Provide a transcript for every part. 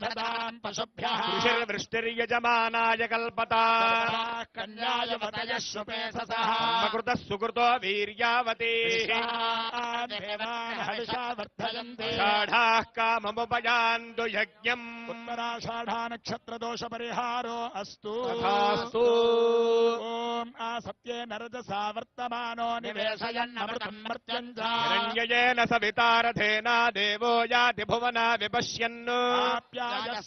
Bye-bye. ददाम् पशुभ्यः ऋषिर्वृष्टिर्यजमानाय कल्पता। कन्यायवतयः शुपेससः कृतः सुकृतो वीर्यावती। हविषा वर्धयन्ति षाढाः काममुपयान्तु यज्ञम्। उत्तराषाढा नक्षत्र दोष परिहारो अस्तु। तथास्तु। ओम आसत्ये नरजसा वर्तमानो निवेशयन्नमृतम् मर्त्यम् च सवितारथेना देवो याति भुवना विपश्यन्।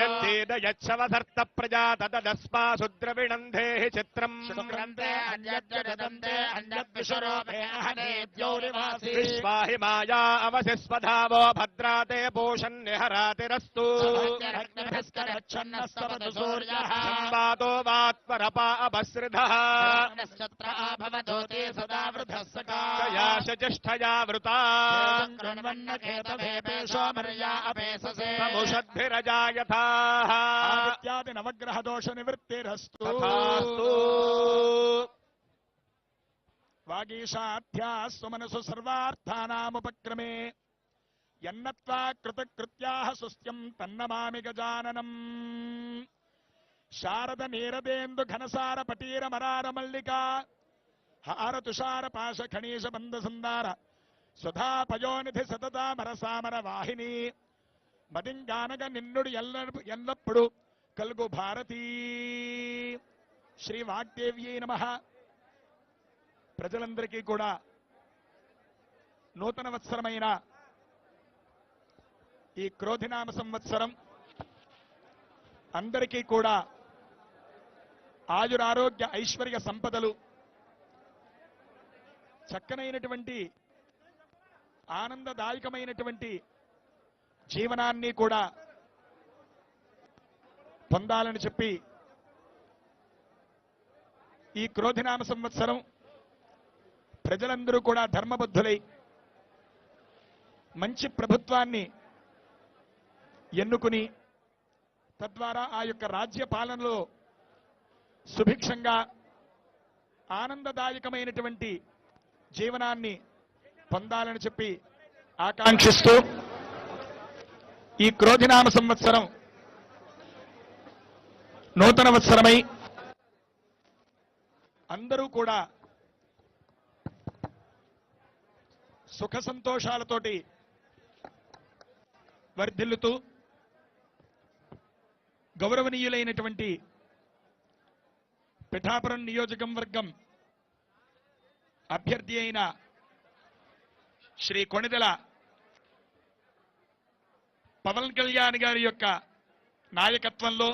యచ్చేద యచ్చవధర్త ప్రజా తదస్మా శుద్రవిణంధే చిత్రం. విశ్వాహి మాయా అవశిస్వధావో భద్రాతే పోషన్ నిహరాతిరస్తు. సంవాదో వాత్మరపా అభసృధ సదా कयाश ज्येष्ठया वृता कृण्वन्नकेतभेपेशो मर्या अपेससे समुषद्भिरजायथाः आदित्यादि नवग्रह दोष निवृत्तिरस्तु तथास्तु वागीशाध्याः सुमनसु सर्वार्थानामुपक्रमे यन्नत्वा कृतकृत्याः सुस्त्यम् तन्नमामि गजाननम् शारद హార తుషార పాశ ఖణీష బంధ సుందార సుధా పయోనిధి సతదా మరసామర వాహిని మదింగానగ నిన్నుడు ఎల్ల ఎల్లప్పుడు కలుగు భారతీ. శ్రీ వాగ్దేవ్యై నమ. ప్రజలందరికీ కూడా నూతన వత్సరమైన ఈ క్రోధినామ సంవత్సరం అందరికీ కూడా ఆయురారోగ్య ఐశ్వర్య సంపదలు చక్కనైనటువంటి ఆనందదాయకమైనటువంటి జీవనాన్ని కూడా పొందాలని చెప్పి ఈ క్రోధినామ సంవత్సరం ప్రజలందరూ కూడా ధర్మబద్ధులై మంచి ప్రభుత్వాన్ని ఎన్నుకుని తద్వారా ఆ యొక్క రాజ్య పాలనలో సుభిక్షంగా ఆనందదాయకమైనటువంటి జీవనాన్ని పొందాలని చెప్పి ఆకాంక్షిస్తూ ఈ క్రోధినామ సంవత్సరం నూతన వత్సరమై అందరూ కూడా సుఖ సంతోషాలతోటి వర్ధిల్లుతూ గౌరవనీయులైనటువంటి పిఠాపురం నియోజకవర్గం అభ్యర్థి అయిన శ్రీ కొణిదెల పవన్ కళ్యాణ్ గారి యొక్క నాయకత్వంలో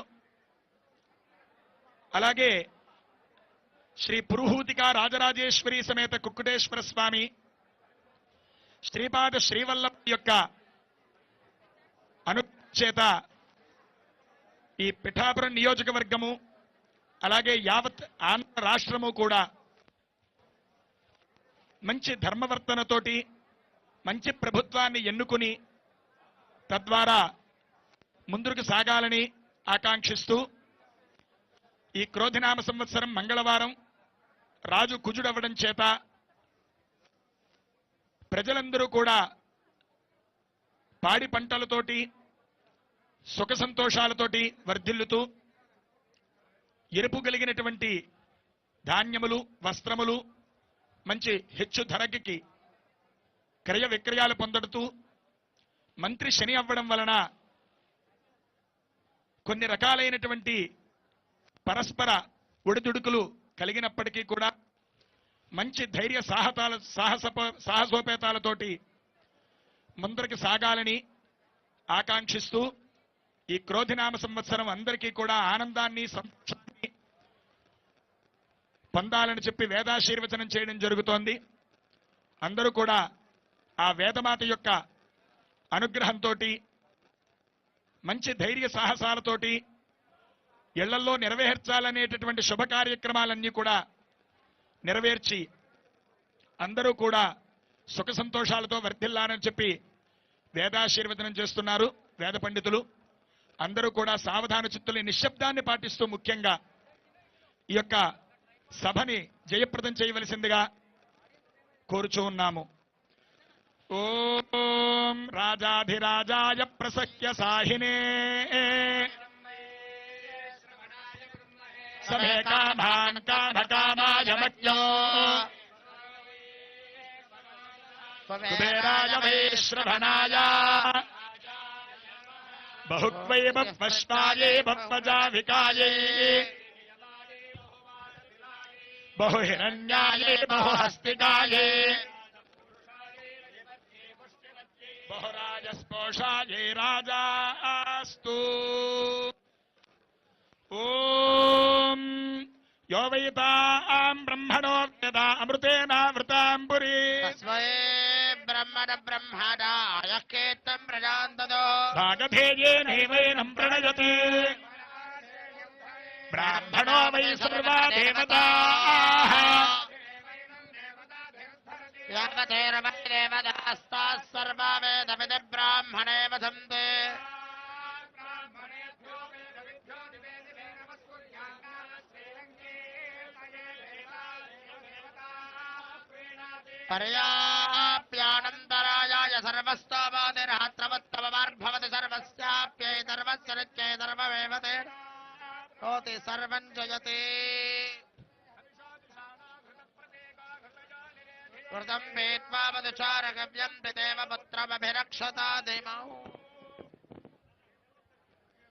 అలాగే శ్రీ పురుహూతిక రాజరాజేశ్వరి సమేత కుక్కుటేశ్వర స్వామి శ్రీపాద శ్రీవల్లభ యొక్క అనుచేత ఈ పిఠాపురం నియోజకవర్గము అలాగే యావత్ ఆంధ్ర రాష్ట్రము కూడా మంచి ధర్మవర్తనతోటి మంచి ప్రభుత్వాన్ని ఎన్నుకుని తద్వారా ముందుకు సాగాలని ఆకాంక్షిస్తూ ఈ క్రోధినామ సంవత్సరం మంగళవారం రాజు కుజుడవ్వడం చేత ప్రజలందరూ కూడా పాడి పంటలతోటి సుఖ సంతోషాలతోటి వర్ధిల్లుతూ ఎరుపు కలిగినటువంటి ధాన్యములు వస్త్రములు మంచి హెచ్చు ధరకి క్రయ విక్రయాలు పొందడుతూ మంత్రి శని అవ్వడం వలన కొన్ని రకాలైనటువంటి పరస్పర ఒడిదుడుకులు కలిగినప్పటికీ కూడా మంచి ధైర్య సాహసాల సాహస సాహసోపేతాలతోటి ముందరికి సాగాలని ఆకాంక్షిస్తూ ఈ క్రోధినామ సంవత్సరం అందరికీ కూడా ఆనందాన్ని సంతోషాన్ని పొందాలని చెప్పి వేదాశీర్వచనం చేయడం జరుగుతోంది. అందరూ కూడా ఆ వేదమాత యొక్క అనుగ్రహంతో మంచి ధైర్య సాహసాలతోటి ఇళ్ళల్లో నెరవేర్చాలనేటటువంటి శుభ కార్యక్రమాలన్నీ కూడా నెరవేర్చి అందరూ కూడా సుఖ సంతోషాలతో వర్ధిల్లాలని చెప్పి వేదాశీర్వచనం చేస్తున్నారు వేద పండితులు. అందరూ కూడా సావధాన చిత్తులు నిశ్శబ్దాన్ని పాటిస్తూ ముఖ్యంగా ఈ యొక్క సభని జయప్రదం చేయవలసిందిగా కోరుచూ ఉన్నాము. ఓం రాజాధిరాజాయ ప్రసహ్య సాహినే. సమే కామాన్ కామకామాయ మజ్ఞో కుబేరాయ వైశ్రవణాయ. బహుత్వై బహ్వశ్వాయే బహ్వజావికాయే. बहुहिरण्याये बहुहस्तिकाये। बहुराजस्पोषाये राजास्तु। ॐ यो वैताम् ब्रह्मणोऽर्प्यता अमृतेनावृताम् पुरी ब्रह्मण ब्रह्मणाय केत्तं प्रजान्तदो प्रणयते ब्राह्मणो वै सर्वा देवताः। सर्वा वेदमिति ब्राह्मणे वसन्ति पर्याप्यानन्तरायाय सर्वस्याप्यै सर्वस्य नित्यै सर्वमेव तेन। होते सर्वं जयते। कृतम् मेत्वा मधुचारगव्यम् पितेव पुत्रमभिरक्षता देमाऊ